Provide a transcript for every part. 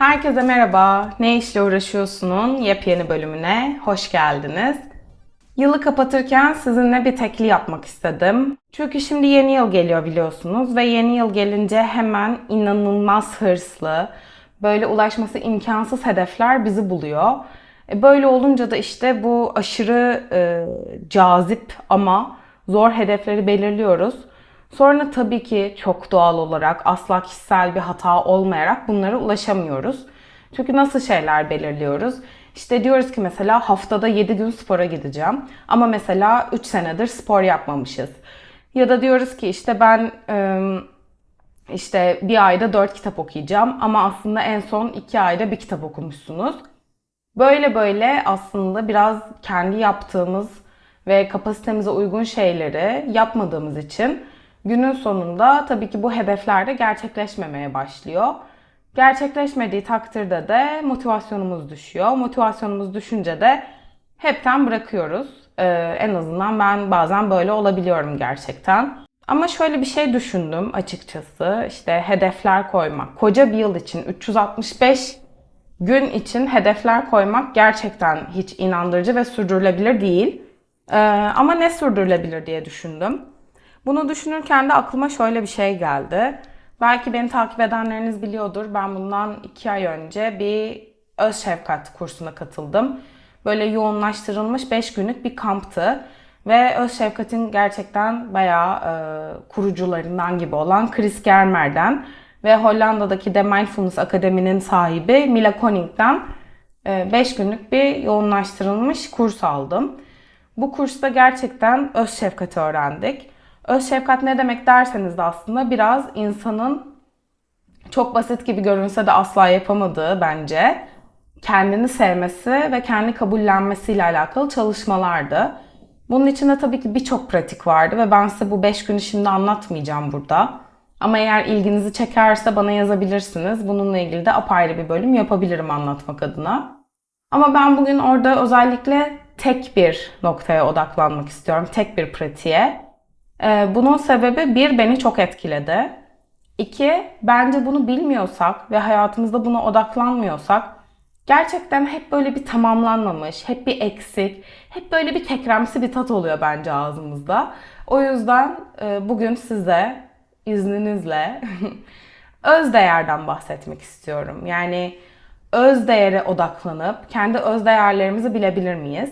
Herkese merhaba. Ne işle uğraşıyorsunun yepyeni bölümüne hoş geldiniz. Yılı kapatırken sizinle bir tekli yapmak istedim. Çünkü şimdi yeni yıl geliyor biliyorsunuz ve yeni yıl gelince hemen inanılmaz hırslı, böyle ulaşması imkansız hedefler bizi buluyor. E, Böyle olunca da işte bu aşırı e, cazip ama zor hedefleri belirliyoruz. Sonra tabii ki çok doğal olarak asla kişisel bir hata olmayarak bunlara ulaşamıyoruz. Çünkü nasıl şeyler belirliyoruz? İşte diyoruz ki mesela haftada 7 gün spora gideceğim ama mesela 3 senedir spor yapmamışız. Ya da diyoruz ki işte ben işte bir ayda 4 kitap okuyacağım ama aslında en son 2 ayda bir kitap okumuşsunuz. Böyle böyle aslında biraz kendi yaptığımız ve kapasitemize uygun şeyleri yapmadığımız için günün sonunda tabii ki bu hedefler de gerçekleşmemeye başlıyor. Gerçekleşmediği takdirde de motivasyonumuz düşüyor. Motivasyonumuz düşünce de hepten bırakıyoruz. Ee, en azından ben bazen böyle olabiliyorum gerçekten. Ama şöyle bir şey düşündüm açıkçası. İşte hedefler koymak. Koca bir yıl için 365 gün için hedefler koymak gerçekten hiç inandırıcı ve sürdürülebilir değil. Ee, ama ne sürdürülebilir diye düşündüm. Bunu düşünürken de aklıma şöyle bir şey geldi. Belki beni takip edenleriniz biliyordur. Ben bundan iki ay önce bir öz şefkat kursuna katıldım. Böyle yoğunlaştırılmış 5 günlük bir kamptı. Ve öz şefkatin gerçekten bayağı e, kurucularından gibi olan Chris Germer'den ve Hollanda'daki The Mindfulness Akademi'nin sahibi Mila Koning'den 5 günlük bir yoğunlaştırılmış kurs aldım. Bu kursta gerçekten öz şefkati öğrendik. Öz şefkat ne demek derseniz de aslında biraz insanın çok basit gibi görünse de asla yapamadığı bence kendini sevmesi ve kendi kabullenmesiyle alakalı çalışmalardı. Bunun içinde tabii ki birçok pratik vardı ve ben size bu 5 günü şimdi anlatmayacağım burada. Ama eğer ilginizi çekerse bana yazabilirsiniz. Bununla ilgili de apayrı bir bölüm yapabilirim anlatmak adına. Ama ben bugün orada özellikle tek bir noktaya odaklanmak istiyorum. Tek bir pratiğe. Ee, bunun sebebi bir beni çok etkiledi. İki, bence bunu bilmiyorsak ve hayatımızda buna odaklanmıyorsak gerçekten hep böyle bir tamamlanmamış, hep bir eksik, hep böyle bir kekremsi bir tat oluyor bence ağzımızda. O yüzden e, bugün size izninizle öz değerden bahsetmek istiyorum. Yani öz değere odaklanıp kendi öz değerlerimizi bilebilir miyiz?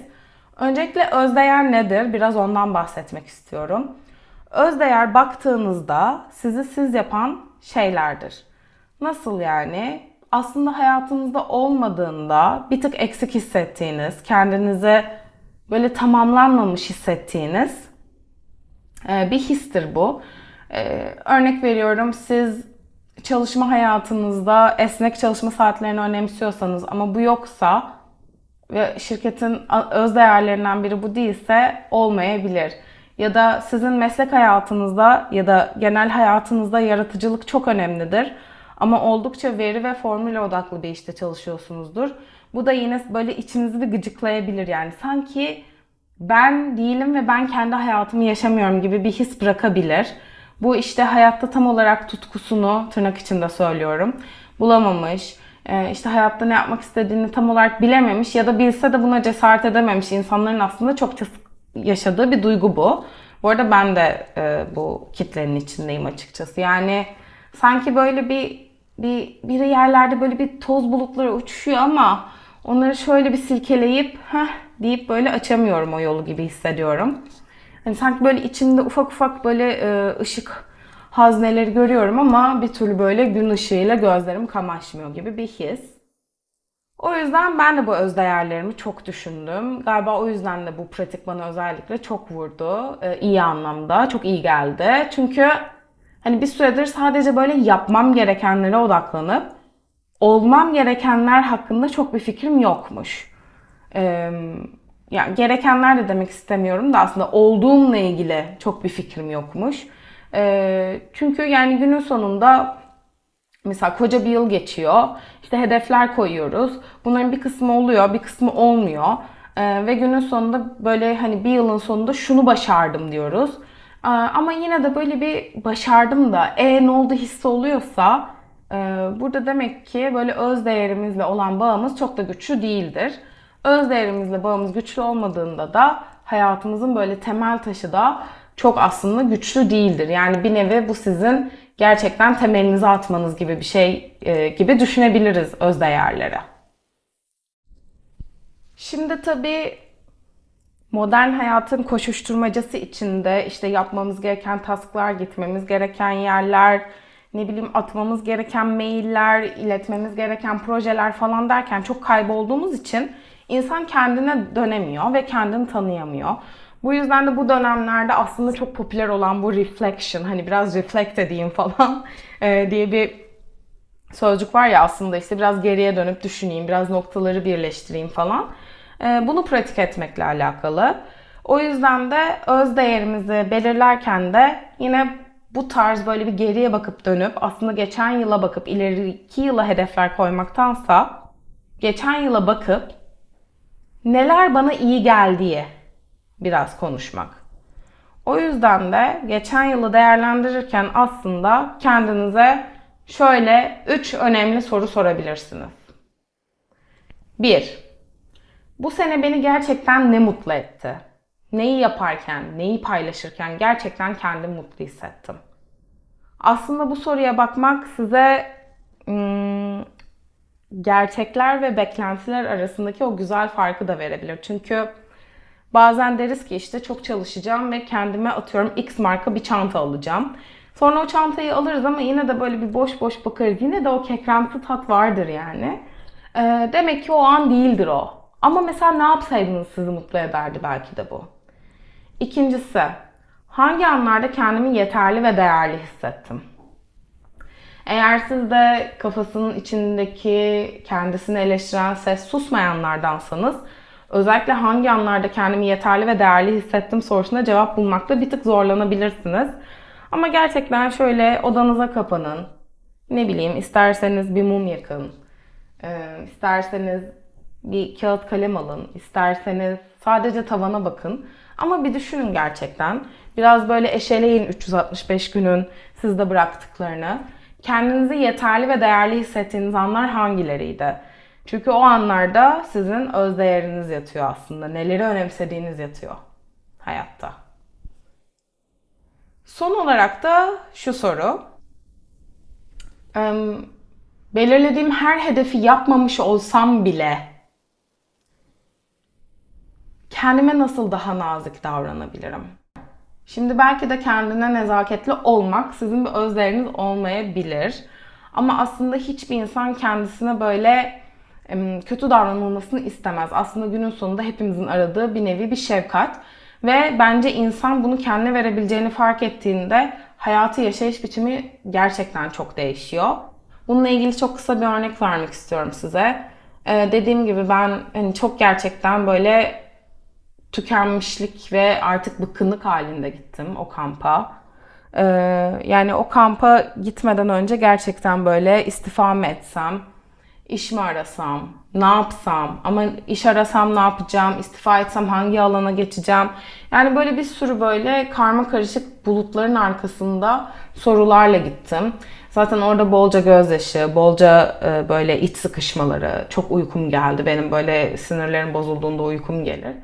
Öncelikle öz değer nedir? Biraz ondan bahsetmek istiyorum. Öz değer baktığınızda sizi siz yapan şeylerdir. Nasıl yani? Aslında hayatınızda olmadığında bir tık eksik hissettiğiniz, kendinizi böyle tamamlanmamış hissettiğiniz e, bir histir bu. E, Örnek veriyorum siz çalışma hayatınızda esnek çalışma saatlerini önemsiyorsanız ama bu yoksa ve şirketin öz değerlerinden biri bu değilse olmayabilir. Ya da sizin meslek hayatınızda ya da genel hayatınızda yaratıcılık çok önemlidir. Ama oldukça veri ve formüle odaklı bir işte çalışıyorsunuzdur. Bu da yine böyle içinizi bir gıcıklayabilir yani. Sanki ben değilim ve ben kendi hayatımı yaşamıyorum gibi bir his bırakabilir. Bu işte hayatta tam olarak tutkusunu tırnak içinde söylüyorum. Bulamamış, e, işte hayatta ne yapmak istediğini tam olarak bilememiş ya da bilse de buna cesaret edememiş insanların aslında çokça yaşadığı bir duygu bu. Bu arada ben de e, bu kitlenin içindeyim açıkçası. Yani sanki böyle bir bir biri yerlerde böyle bir toz bulutları uçuşuyor ama onları şöyle bir silkeleyip heh deyip böyle açamıyorum o yolu gibi hissediyorum. Hani sanki böyle içinde ufak ufak böyle e, ışık hazneleri görüyorum ama bir türlü böyle gün ışığıyla gözlerim kamaşmıyor gibi bir his. O yüzden ben de bu öz değerlerimi çok düşündüm. Galiba o yüzden de bu pratik bana özellikle çok vurdu. Ee, iyi anlamda, çok iyi geldi. Çünkü hani bir süredir sadece böyle yapmam gerekenlere odaklanıp olmam gerekenler hakkında çok bir fikrim yokmuş. Ee, yani gerekenler de demek istemiyorum da aslında olduğumla ilgili çok bir fikrim yokmuş. Ee, çünkü yani günün sonunda Mesela koca bir yıl geçiyor. İşte hedefler koyuyoruz. Bunların bir kısmı oluyor, bir kısmı olmuyor. Ee, ve günün sonunda böyle hani bir yılın sonunda şunu başardım diyoruz. Ee, ama yine de böyle bir başardım da e ne oldu hissi oluyorsa Ee, burada demek ki böyle öz değerimizle olan bağımız çok da güçlü değildir. Öz değerimizle bağımız güçlü olmadığında da hayatımızın böyle temel taşı da çok aslında güçlü değildir. Yani bir nevi bu sizin gerçekten temelinizi atmanız gibi bir şey e, gibi düşünebiliriz öz değerleri. Şimdi tabii modern hayatın koşuşturmacası içinde işte yapmamız gereken tasklar, gitmemiz gereken yerler, ne bileyim atmamız gereken mailler, iletmemiz gereken projeler falan derken çok kaybolduğumuz için insan kendine dönemiyor ve kendini tanıyamıyor. Bu yüzden de bu dönemlerde aslında çok popüler olan bu reflection, hani biraz reflect edeyim falan e, diye bir sözcük var ya aslında işte biraz geriye dönüp düşüneyim, biraz noktaları birleştireyim falan. E, bunu pratik etmekle alakalı. O yüzden de öz değerimizi belirlerken de yine bu tarz böyle bir geriye bakıp dönüp aslında geçen yıla bakıp ileriki yıla hedefler koymaktansa geçen yıla bakıp neler bana iyi geldiği biraz konuşmak. O yüzden de geçen yılı değerlendirirken aslında kendinize şöyle 3 önemli soru sorabilirsiniz. 1. Bu sene beni gerçekten ne mutlu etti? Neyi yaparken, neyi paylaşırken gerçekten kendimi mutlu hissettim. Aslında bu soruya bakmak size hmm, gerçekler ve beklentiler arasındaki o güzel farkı da verebilir. Çünkü bazen deriz ki işte çok çalışacağım ve kendime atıyorum X marka bir çanta alacağım. Sonra o çantayı alırız ama yine de böyle bir boş boş bakarız. Yine de o kekremsi tat vardır yani. Ee, demek ki o an değildir o. Ama mesela ne yapsaydınız sizi mutlu ederdi belki de bu. İkincisi, hangi anlarda kendimi yeterli ve değerli hissettim? Eğer siz de kafasının içindeki kendisini eleştiren ses susmayanlardansanız özellikle hangi anlarda kendimi yeterli ve değerli hissettim sorusuna cevap bulmakta bir tık zorlanabilirsiniz. Ama gerçekten şöyle odanıza kapanın. Ne bileyim isterseniz bir mum yakın. isterseniz bir kağıt kalem alın. isterseniz sadece tavana bakın. Ama bir düşünün gerçekten. Biraz böyle eşeleyin 365 günün sizde bıraktıklarını. Kendinizi yeterli ve değerli hissettiğiniz anlar hangileriydi? Çünkü o anlarda sizin öz değeriniz yatıyor aslında. Neleri önemsediğiniz yatıyor hayatta. Son olarak da şu soru. Belirlediğim her hedefi yapmamış olsam bile kendime nasıl daha nazik davranabilirim? Şimdi belki de kendine nezaketli olmak sizin bir özleriniz olmayabilir. Ama aslında hiçbir insan kendisine böyle kötü davranılmasını istemez. Aslında günün sonunda hepimizin aradığı bir nevi bir şefkat. Ve bence insan bunu kendine verebileceğini fark ettiğinde hayatı yaşayış biçimi gerçekten çok değişiyor. Bununla ilgili çok kısa bir örnek vermek istiyorum size. Ee, dediğim gibi ben hani çok gerçekten böyle tükenmişlik ve artık bıkkınlık halinde gittim o kampa. Ee, yani o kampa gitmeden önce gerçekten böyle istifa mı etsem, iş mi arasam, ne yapsam, ama iş arasam ne yapacağım, istifa etsem hangi alana geçeceğim. Yani böyle bir sürü böyle karma karışık bulutların arkasında sorularla gittim. Zaten orada bolca gözyaşı, bolca e, böyle iç sıkışmaları, çok uykum geldi. Benim böyle sinirlerim bozulduğunda uykum gelir.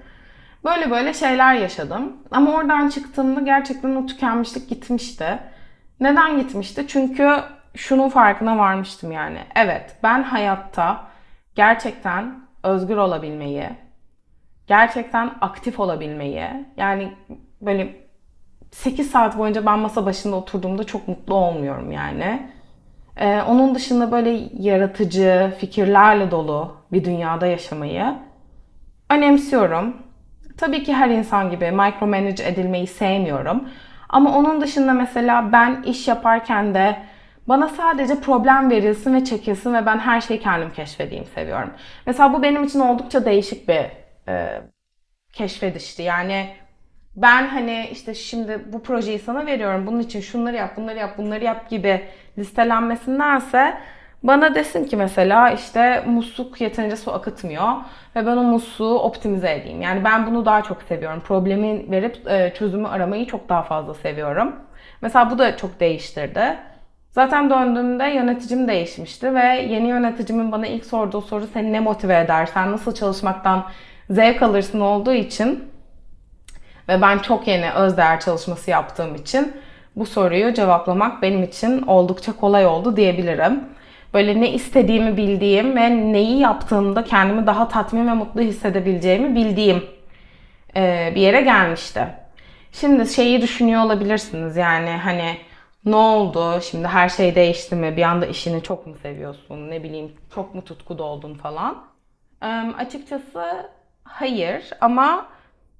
Böyle böyle şeyler yaşadım. Ama oradan çıktığımda gerçekten o tükenmişlik gitmişti. Neden gitmişti? Çünkü şunun farkına varmıştım yani. Evet ben hayatta gerçekten özgür olabilmeyi, gerçekten aktif olabilmeyi, yani böyle 8 saat boyunca ben masa başında oturduğumda çok mutlu olmuyorum yani. Ee, onun dışında böyle yaratıcı, fikirlerle dolu bir dünyada yaşamayı önemsiyorum. Tabii ki her insan gibi micromanage edilmeyi sevmiyorum. Ama onun dışında mesela ben iş yaparken de bana sadece problem verilsin ve çekilsin ve ben her şeyi kendim keşfedeyim seviyorum. Mesela bu benim için oldukça değişik bir e, keşfedişti. Yani ben hani işte şimdi bu projeyi sana veriyorum. Bunun için şunları yap, bunları yap, bunları yap gibi listelenmesindense bana desin ki mesela işte musluk yeterince su akıtmıyor ve ben o musluğu optimize edeyim. Yani ben bunu daha çok seviyorum. Problemi verip e, çözümü aramayı çok daha fazla seviyorum. Mesela bu da çok değiştirdi. Zaten döndüğümde yöneticim değişmişti ve yeni yöneticimin bana ilk sorduğu soru seni ne motive eder, sen nasıl çalışmaktan zevk alırsın olduğu için ve ben çok yeni özdeğer çalışması yaptığım için bu soruyu cevaplamak benim için oldukça kolay oldu diyebilirim. Böyle ne istediğimi bildiğim ve neyi yaptığımda kendimi daha tatmin ve mutlu hissedebileceğimi bildiğim bir yere gelmişti. Şimdi şeyi düşünüyor olabilirsiniz yani hani ne oldu? Şimdi her şey değişti mi? Bir anda işini çok mu seviyorsun? Ne bileyim çok mu tutku doldun falan? Ee, açıkçası hayır ama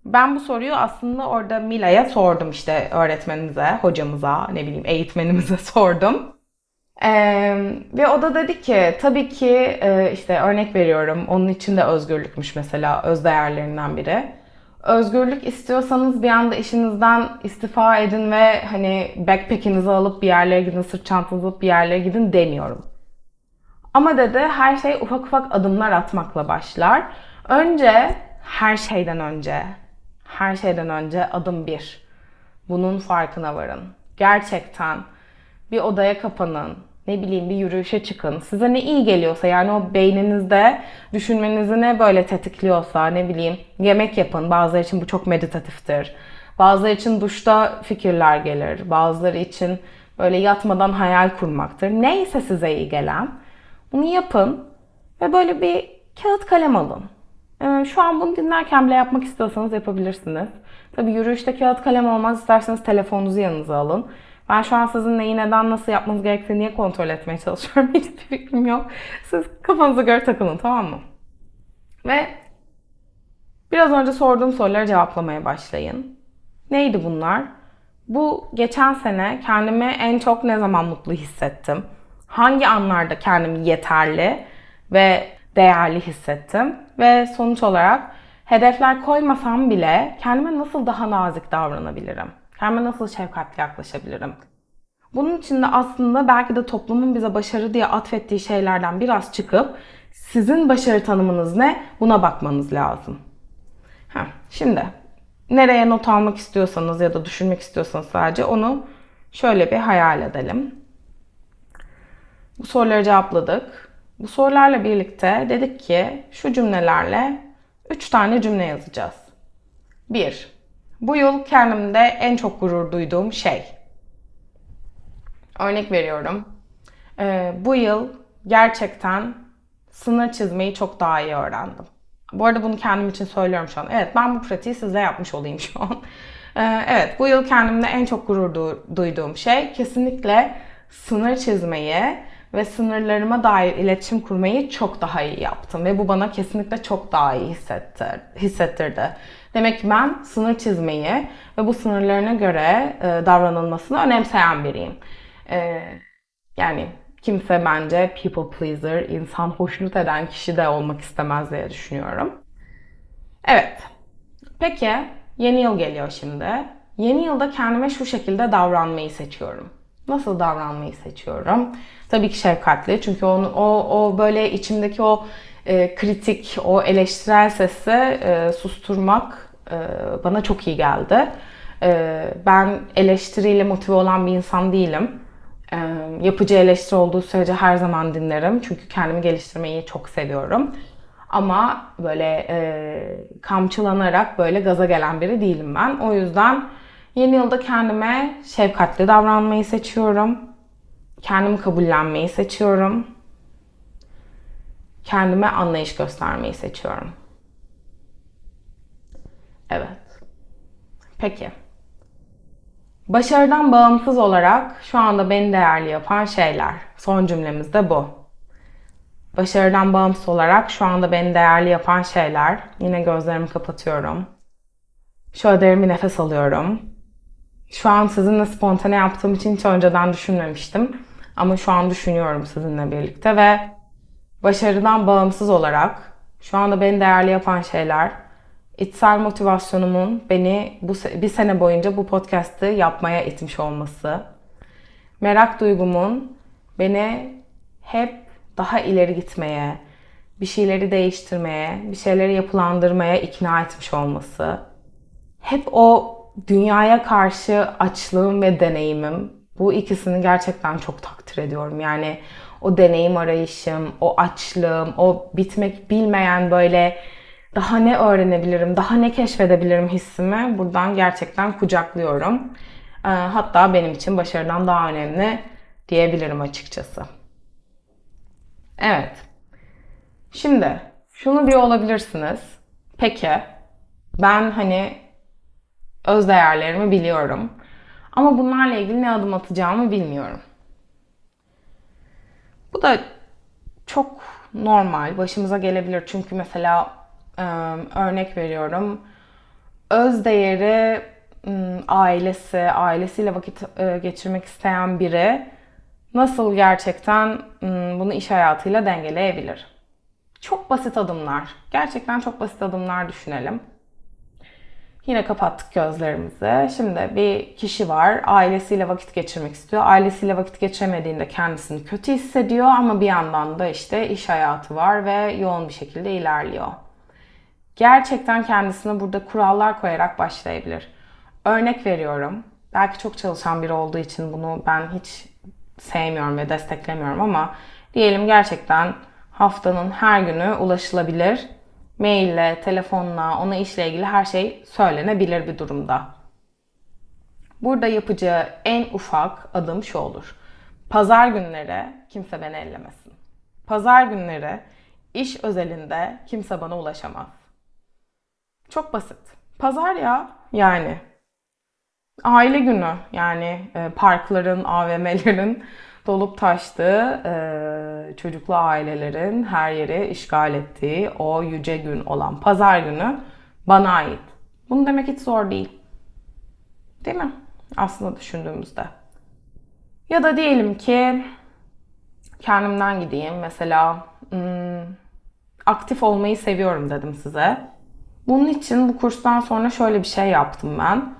ben bu soruyu aslında orada Mila'ya sordum işte öğretmenimize, hocamıza, ne bileyim eğitmenimize sordum. Ee, ve o da dedi ki tabii ki e, işte örnek veriyorum onun için de özgürlükmüş mesela öz değerlerinden biri özgürlük istiyorsanız bir anda işinizden istifa edin ve hani backpack'inizi alıp bir yerlere gidin, sırt çantanızı alıp bir yerlere gidin demiyorum. Ama dedi her şey ufak ufak adımlar atmakla başlar. Önce her şeyden önce, her şeyden önce adım bir. Bunun farkına varın. Gerçekten bir odaya kapanın ne bileyim bir yürüyüşe çıkın. Size ne iyi geliyorsa yani o beyninizde düşünmenizi ne böyle tetikliyorsa ne bileyim yemek yapın. Bazıları için bu çok meditatiftir. Bazıları için duşta fikirler gelir. Bazıları için böyle yatmadan hayal kurmaktır. Neyse size iyi gelen bunu yapın ve böyle bir kağıt kalem alın. Ee, şu an bunu dinlerken bile yapmak istiyorsanız yapabilirsiniz. Tabii yürüyüşte kağıt kalem olmaz. isterseniz telefonunuzu yanınıza alın. Ben şu an sizin neyi neden nasıl yapmanız gerektiğini niye kontrol etmeye çalışıyorum. Hiçbir fikrim yok. Siz kafanıza göre takılın tamam mı? Ve biraz önce sorduğum soruları cevaplamaya başlayın. Neydi bunlar? Bu geçen sene kendimi en çok ne zaman mutlu hissettim? Hangi anlarda kendimi yeterli ve değerli hissettim? Ve sonuç olarak hedefler koymasam bile kendime nasıl daha nazik davranabilirim? Kendime nasıl şefkatli yaklaşabilirim? Bunun için de aslında belki de toplumun bize başarı diye atfettiği şeylerden biraz çıkıp sizin başarı tanımınız ne? Buna bakmanız lazım. Heh, şimdi nereye not almak istiyorsanız ya da düşünmek istiyorsanız sadece onu şöyle bir hayal edelim. Bu soruları cevapladık. Bu sorularla birlikte dedik ki şu cümlelerle 3 tane cümle yazacağız. 1. Bu yıl kendimde en çok gurur duyduğum şey. Örnek veriyorum. Ee, bu yıl gerçekten sınır çizmeyi çok daha iyi öğrendim. Bu arada bunu kendim için söylüyorum şu an. Evet ben bu pratiği size yapmış olayım şu an. Ee, evet bu yıl kendimde en çok gurur du- duyduğum şey kesinlikle sınır çizmeyi ve sınırlarıma dair iletişim kurmayı çok daha iyi yaptım. Ve bu bana kesinlikle çok daha iyi hissettir, hissettirdi. Demek ki ben sınır çizmeyi ve bu sınırlarına göre e, davranılmasını önemseyen biriyim. E, yani kimse bence people pleaser, insan hoşnut eden kişi de olmak istemez diye düşünüyorum. Evet. Peki yeni yıl geliyor şimdi. Yeni yılda kendime şu şekilde davranmayı seçiyorum. Nasıl davranmayı seçiyorum? Tabii ki şefkatli. Çünkü onu, o, o böyle içimdeki o e, kritik, o eleştirel sesi e, susturmak e, bana çok iyi geldi. E, ben eleştiriyle motive olan bir insan değilim. E, yapıcı eleştiri olduğu sürece her zaman dinlerim. Çünkü kendimi geliştirmeyi çok seviyorum. Ama böyle kamçılanarak böyle gaza gelen biri değilim ben. O yüzden yeni yılda kendime şefkatli davranmayı seçiyorum. Kendimi kabullenmeyi seçiyorum. Kendime anlayış göstermeyi seçiyorum. Evet. Peki. Başarıdan bağımsız olarak şu anda beni değerli yapan şeyler. Son cümlemiz de bu. Başarıdan bağımsız olarak şu anda beni değerli yapan şeyler. Yine gözlerimi kapatıyorum. Şöyle derin bir nefes alıyorum. Şu an sizinle spontane yaptığım için hiç önceden düşünmemiştim. Ama şu an düşünüyorum sizinle birlikte ve başarıdan bağımsız olarak şu anda beni değerli yapan şeyler içsel motivasyonumun beni bu bir sene boyunca bu podcast'ı yapmaya itmiş olması, merak duygumun beni hep daha ileri gitmeye, bir şeyleri değiştirmeye, bir şeyleri yapılandırmaya ikna etmiş olması, hep o dünyaya karşı açlığım ve deneyimim Bu ikisini gerçekten çok takdir ediyorum. Yani o deneyim arayışım, o açlığım, o bitmek bilmeyen böyle daha ne öğrenebilirim, daha ne keşfedebilirim hissimi buradan gerçekten kucaklıyorum. Ee, hatta benim için başarıdan daha önemli diyebilirim açıkçası. Evet. Şimdi şunu diyor olabilirsiniz. Peki ben hani öz değerlerimi biliyorum. Ama bunlarla ilgili ne adım atacağımı bilmiyorum. Bu da çok normal, başımıza gelebilir. Çünkü mesela örnek veriyorum. Öz değeri ailesi, ailesiyle vakit geçirmek isteyen biri nasıl gerçekten bunu iş hayatıyla dengeleyebilir? Çok basit adımlar. Gerçekten çok basit adımlar düşünelim. Yine kapattık gözlerimizi. Şimdi bir kişi var, ailesiyle vakit geçirmek istiyor. Ailesiyle vakit geçiremediğinde kendisini kötü hissediyor ama bir yandan da işte iş hayatı var ve yoğun bir şekilde ilerliyor. Gerçekten kendisine burada kurallar koyarak başlayabilir. Örnek veriyorum. Belki çok çalışan biri olduğu için bunu ben hiç sevmiyorum ve desteklemiyorum ama diyelim gerçekten haftanın her günü ulaşılabilir maille, telefonla, ona işle ilgili her şey söylenebilir bir durumda. Burada yapacağı en ufak adım şu olur. Pazar günleri kimse beni ellemesin. Pazar günleri iş özelinde kimse bana ulaşamaz. Çok basit. Pazar ya yani. Aile günü yani e, parkların, AVM'lerin dolup taştığı, e, çocuklu ailelerin her yeri işgal ettiği o yüce gün olan pazar günü bana ait. Bunu demek hiç zor değil. Değil mi? Aslında düşündüğümüzde. Ya da diyelim ki kendimden gideyim. Mesela hmm, aktif olmayı seviyorum dedim size. Bunun için bu kurstan sonra şöyle bir şey yaptım ben.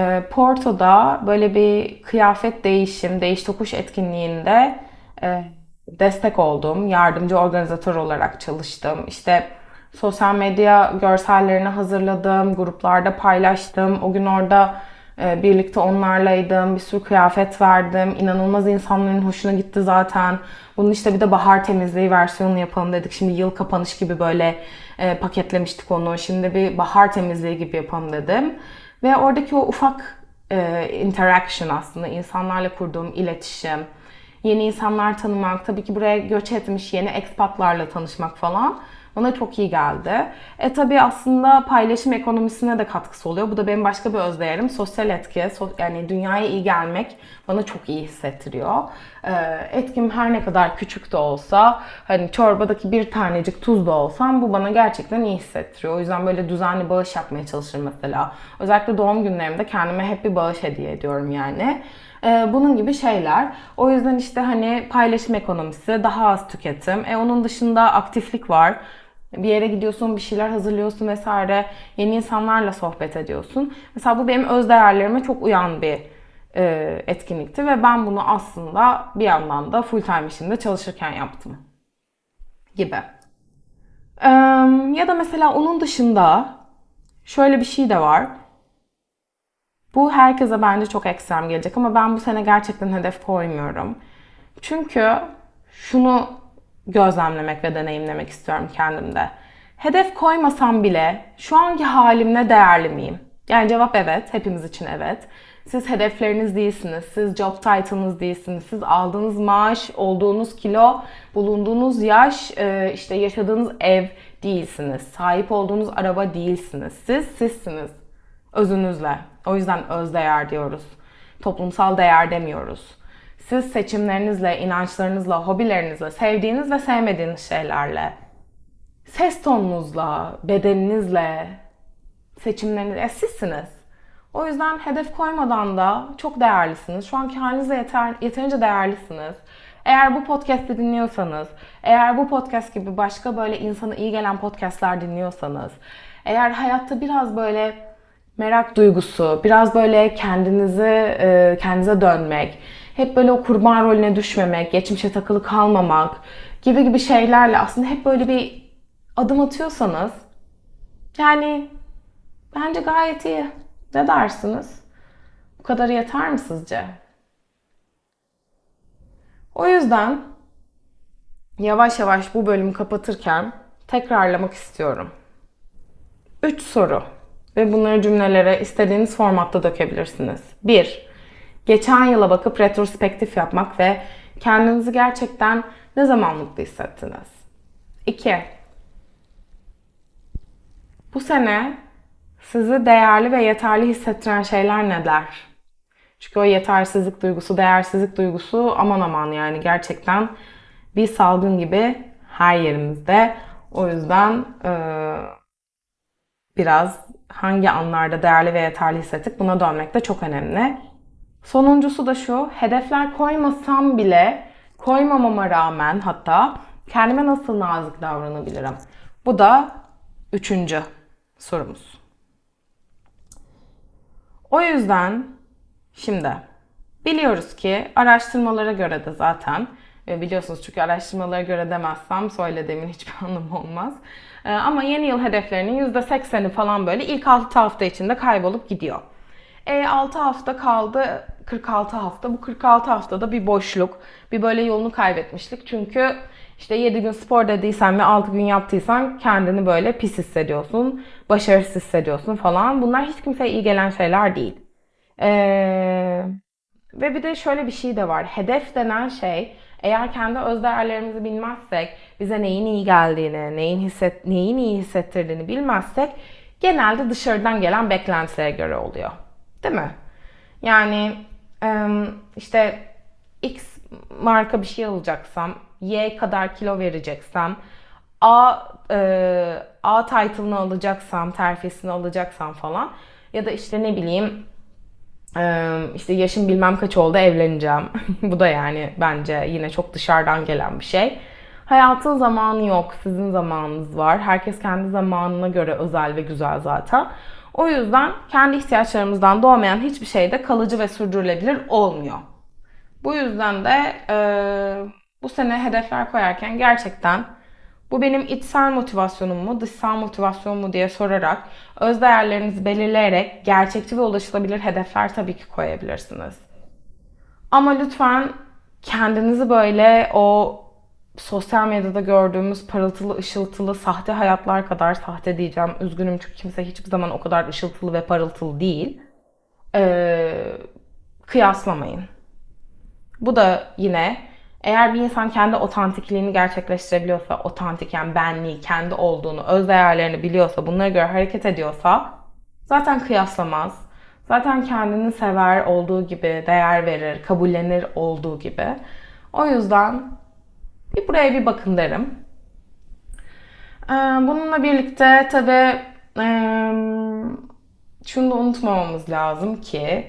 E, Porto'da böyle bir kıyafet değişim, değiş tokuş etkinliğinde e, destek oldum. Yardımcı organizatör olarak çalıştım. İşte sosyal medya görsellerini hazırladım, gruplarda paylaştım. O gün orada birlikte onlarlaydım. Bir sürü kıyafet verdim. İnanılmaz insanların hoşuna gitti zaten. Bunun işte bir de bahar temizliği versiyonunu yapalım dedik. Şimdi yıl kapanış gibi böyle e, paketlemiştik onu. Şimdi bir bahar temizliği gibi yapalım dedim. Ve oradaki o ufak e, interaction aslında insanlarla kurduğum iletişim, yeni insanlar tanımak, tabii ki buraya göç etmiş yeni ekspatlarla tanışmak falan bana çok iyi geldi. E tabii aslında paylaşım ekonomisine de katkısı oluyor. Bu da benim başka bir özdeğerim. Sosyal etki, yani dünyaya iyi gelmek bana çok iyi hissettiriyor. E, etkim her ne kadar küçük de olsa, hani çorbadaki bir tanecik tuz da olsam bu bana gerçekten iyi hissettiriyor. O yüzden böyle düzenli bağış yapmaya çalışırım mesela. Özellikle doğum günlerimde kendime hep bir bağış hediye ediyorum yani. E, bunun gibi şeyler. O yüzden işte hani paylaşım ekonomisi, daha az tüketim. E onun dışında aktiflik var. Bir yere gidiyorsun, bir şeyler hazırlıyorsun vesaire. Yeni insanlarla sohbet ediyorsun. Mesela bu benim öz değerlerime çok uyan bir e, etkinlikti ve ben bunu aslında bir yandan da full time işimde çalışırken yaptım. Gibi. E, ya da mesela onun dışında şöyle bir şey de var. Bu herkese bence çok ekstrem gelecek ama ben bu sene gerçekten hedef koymuyorum. Çünkü şunu gözlemlemek ve deneyimlemek istiyorum kendimde. Hedef koymasam bile şu anki halimle değerli miyim? Yani cevap evet, hepimiz için evet. Siz hedefleriniz değilsiniz, siz job title'ınız değilsiniz, siz aldığınız maaş, olduğunuz kilo, bulunduğunuz yaş, e, işte yaşadığınız ev değilsiniz. Sahip olduğunuz araba değilsiniz. Siz sizsiniz özünüzle. O yüzden öz değer diyoruz. Toplumsal değer demiyoruz. Siz seçimlerinizle, inançlarınızla, hobilerinizle, sevdiğiniz ve sevmediğiniz şeylerle, ses tonunuzla, bedeninizle, seçimlerinizle, e, sizsiniz. O yüzden hedef koymadan da çok değerlisiniz. Şu anki halinizde yeter, yeterince değerlisiniz. Eğer bu podcast'i dinliyorsanız, eğer bu podcast gibi başka böyle insana iyi gelen podcast'ler dinliyorsanız, eğer hayatta biraz böyle merak duygusu, biraz böyle kendinizi kendinize dönmek, hep böyle o kurban rolüne düşmemek, geçmişe takılı kalmamak gibi gibi şeylerle aslında hep böyle bir adım atıyorsanız yani bence gayet iyi. Ne dersiniz? Bu kadar yeter mi sizce? O yüzden yavaş yavaş bu bölümü kapatırken tekrarlamak istiyorum. 3 soru ve bunları cümlelere istediğiniz formatta dökebilirsiniz. 1. Geçen yıla bakıp retrospektif yapmak ve kendinizi gerçekten ne zaman mutlu hissettiniz? 2. Bu sene sizi değerli ve yeterli hissettiren şeyler neler? Çünkü o yetersizlik duygusu, değersizlik duygusu aman aman yani gerçekten bir salgın gibi her yerimizde. O yüzden e, biraz hangi anlarda değerli ve yeterli hissettik buna dönmek de çok önemli. Sonuncusu da şu, hedefler koymasam bile, koymamama rağmen hatta kendime nasıl nazik davranabilirim? Bu da üçüncü sorumuz. O yüzden şimdi biliyoruz ki araştırmalara göre de zaten e, biliyorsunuz çünkü araştırmalara göre demezsem söylediğimin hiçbir anlamı olmaz. E, ama yeni yıl hedeflerinin %80'i falan böyle ilk 6 hafta içinde kaybolup gidiyor. E 6 hafta kaldı 46 hafta. Bu 46 haftada bir boşluk, bir böyle yolunu kaybetmişlik. Çünkü işte 7 gün spor dediysen ve 6 gün yaptıysan kendini böyle pis hissediyorsun, başarısız hissediyorsun falan. Bunlar hiç kimseye iyi gelen şeyler değil. Ee, ve bir de şöyle bir şey de var. Hedef denen şey eğer kendi öz değerlerimizi bilmezsek, bize neyin iyi geldiğini, neyin, hisset, neyin iyi hissettirdiğini bilmezsek genelde dışarıdan gelen beklentilere göre oluyor. Değil mi? Yani işte X marka bir şey alacaksam, Y kadar kilo vereceksem, A e, A title'ını alacaksam, terfisini alacaksam falan ya da işte ne bileyim işte yaşım bilmem kaç oldu evleneceğim. Bu da yani bence yine çok dışarıdan gelen bir şey. Hayatın zamanı yok, sizin zamanınız var. Herkes kendi zamanına göre özel ve güzel zaten. O yüzden kendi ihtiyaçlarımızdan doğmayan hiçbir şey de kalıcı ve sürdürülebilir olmuyor. Bu yüzden de e, bu sene hedefler koyarken gerçekten bu benim içsel motivasyonum mu, dışsal motivasyon mu diye sorarak öz değerlerinizi belirleyerek gerçekçi ve ulaşılabilir hedefler tabii ki koyabilirsiniz. Ama lütfen kendinizi böyle o sosyal medyada gördüğümüz parıltılı, ışıltılı, sahte hayatlar kadar sahte diyeceğim. Üzgünüm çünkü kimse hiçbir zaman o kadar ışıltılı ve parıltılı değil. Ee, kıyaslamayın. Bu da yine eğer bir insan kendi otantikliğini gerçekleştirebiliyorsa, otantik yani benliği, kendi olduğunu, öz değerlerini biliyorsa, bunlara göre hareket ediyorsa zaten kıyaslamaz. Zaten kendini sever olduğu gibi, değer verir, kabullenir olduğu gibi. O yüzden bir buraya bir bakın derim. Ee, bununla birlikte tabii şunu da unutmamamız lazım ki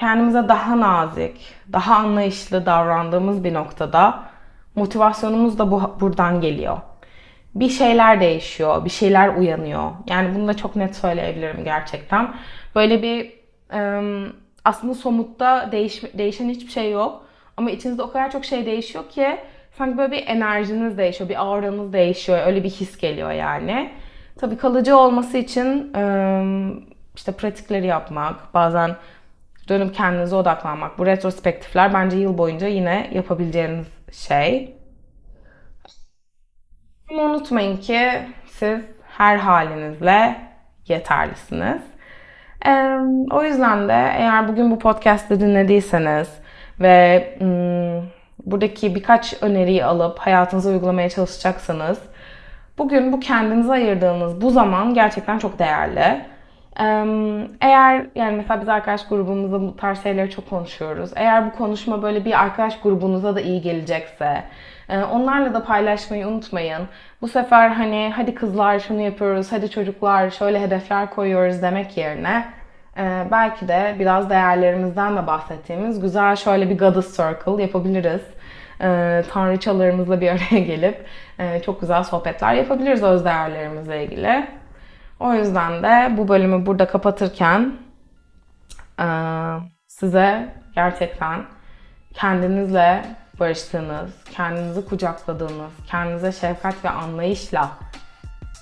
kendimize daha nazik, daha anlayışlı davrandığımız bir noktada motivasyonumuz da bu, buradan geliyor. Bir şeyler değişiyor, bir şeyler uyanıyor. Yani bunu da çok net söyleyebilirim gerçekten. Böyle bir aslında somutta değiş, değişen hiçbir şey yok. Ama içinizde o kadar çok şey değişiyor ki sanki böyle bir enerjiniz değişiyor, bir auranız değişiyor. Öyle bir his geliyor yani. Tabii kalıcı olması için işte pratikleri yapmak, bazen dönüp kendinize odaklanmak. Bu retrospektifler bence yıl boyunca yine yapabileceğiniz şey. Ama unutmayın ki siz her halinizle yeterlisiniz. o yüzden de eğer bugün bu podcast'ı dinlediyseniz ve buradaki birkaç öneriyi alıp hayatınıza uygulamaya çalışacaksanız bugün bu kendinize ayırdığınız bu zaman gerçekten çok değerli. Eğer yani mesela biz arkadaş grubumuzda bu tarz şeyleri çok konuşuyoruz. Eğer bu konuşma böyle bir arkadaş grubunuza da iyi gelecekse onlarla da paylaşmayı unutmayın. Bu sefer hani hadi kızlar şunu yapıyoruz, hadi çocuklar şöyle hedefler koyuyoruz demek yerine belki de biraz değerlerimizden de bahsettiğimiz güzel şöyle bir Goddess Circle yapabiliriz. Tanrıçalarımızla bir araya gelip çok güzel sohbetler yapabiliriz öz değerlerimizle ilgili. O yüzden de bu bölümü burada kapatırken size gerçekten kendinizle barıştığınız, kendinizi kucakladığınız, kendinize şefkat ve anlayışla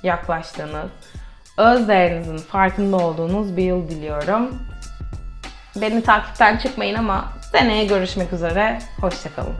yaklaştığınız, öz değerinizin farkında olduğunuz bir yıl diliyorum. Beni takipten çıkmayın ama seneye görüşmek üzere. Hoşçakalın.